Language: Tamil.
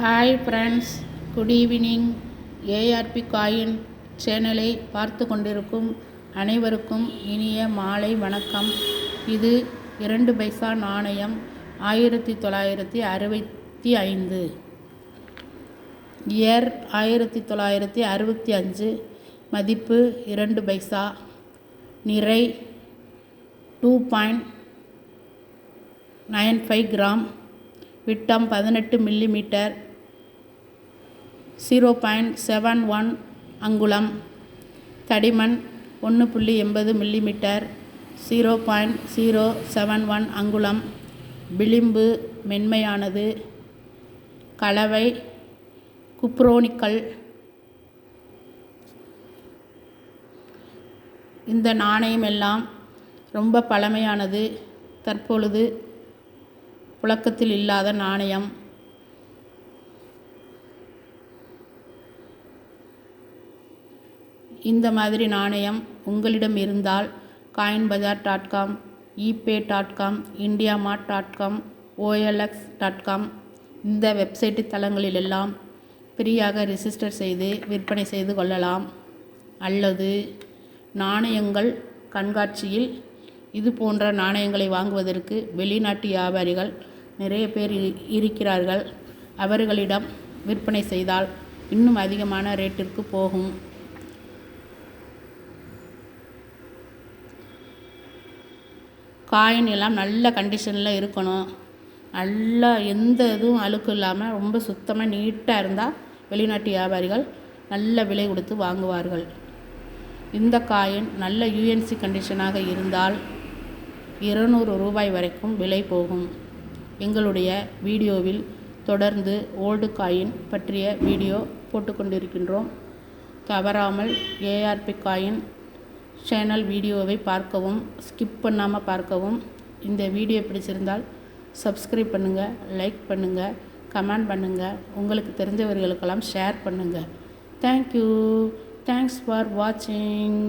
Hi friends good evening ARP coin சேனலை பார்த்து கொண்டிருக்கும் அனைவருக்கும் இனிய மாலை வணக்கம். இது இரண்டு பைசா நாணயம் ஆயிரத்தி தொள்ளாயிரத்தி அறுபத்தி ஐந்து. இயர் ஆயிரத்தி தொள்ளாயிரத்தி அறுபத்தி அஞ்சு. மதிப்பு இரண்டு பைசா. நிறை two point nine five gram. விட்டம் பதினெட்டு millimetre zero point seven one அங்குலம் தடிமன் ஒன்று புள்ளி எண்பது millimetre zero point zero seven one அங்குலம் விளிம்பு மென்மையானது. கலவை குப்ரோனிக்கல் இந்த நாணயம் எல்லாம் ரொம்ப பழமையானது. தற்பொழுது புழக்கத்தில் இல்லாத நாணயம். இந்த மாதிரி நாணயம் உங்களிடம் இருந்தால் coin bazaar dot com eBay dot com India mart dot com OLX dot com இந்த வெப்சைட்டு தளங்களிலெல்லாம் ஃப்ரீயாக ரிஜிஸ்டர் செய்து விற்பனை செய்து கொள்ளலாம். அல்லது நாணயங்கள் கண்காட்சியில் இது போன்ற நாணயங்களை வாங்குவதற்கு வெளிநாட்டு வியாபாரிகள் நிறைய பேர் இருக்கிறார்கள். அவர்களிடம் விற்பனை செய்தால் இன்னும் அதிகமான ரேட்டிற்கு போகும். காயின் எல்லாம் நல்ல கண்டிஷனில் இருக்கணும். நல்லா எந்த இதுவும் அழுக்கு இல்லாமல் ரொம்ப சுத்தமாக நீட்டாக இருந்தால் வெளிநாட்டு வியாபாரிகள் நல்ல விலை கொடுத்து வாங்குவார்கள். இந்த காயின் நல்ல யூஎன்சி கண்டிஷனாக இருந்தால் இருநூறு ரூபாய் வரைக்கும் விலை போகும். எங்களுடைய வீடியோவில் தொடர்ந்து ஓல்டு காயின் பற்றிய வீடியோ போட்டுக்கொண்டிருக்கின்றோம். தவறாமல் ஏஆர்பி காயின் சேனல் வீடியோவை பார்க்கவும் ஸ்கிப் பண்ணாமல் பார்க்கவும். இந்த வீடியோ பிடிச்சிருந்தால் சப்ஸ்கிரைப் பண்ணுங்கள் லைக் பண்ணுங்கள் கமெண்ட் பண்ணுங்கள் உங்களுக்கு தெரிஞ்சவர்களுக்கெல்லாம் ஷேர் பண்ணுங்கள் தேங்க்யூ தேங்க்ஸ் ஃபார் வாட்சிங்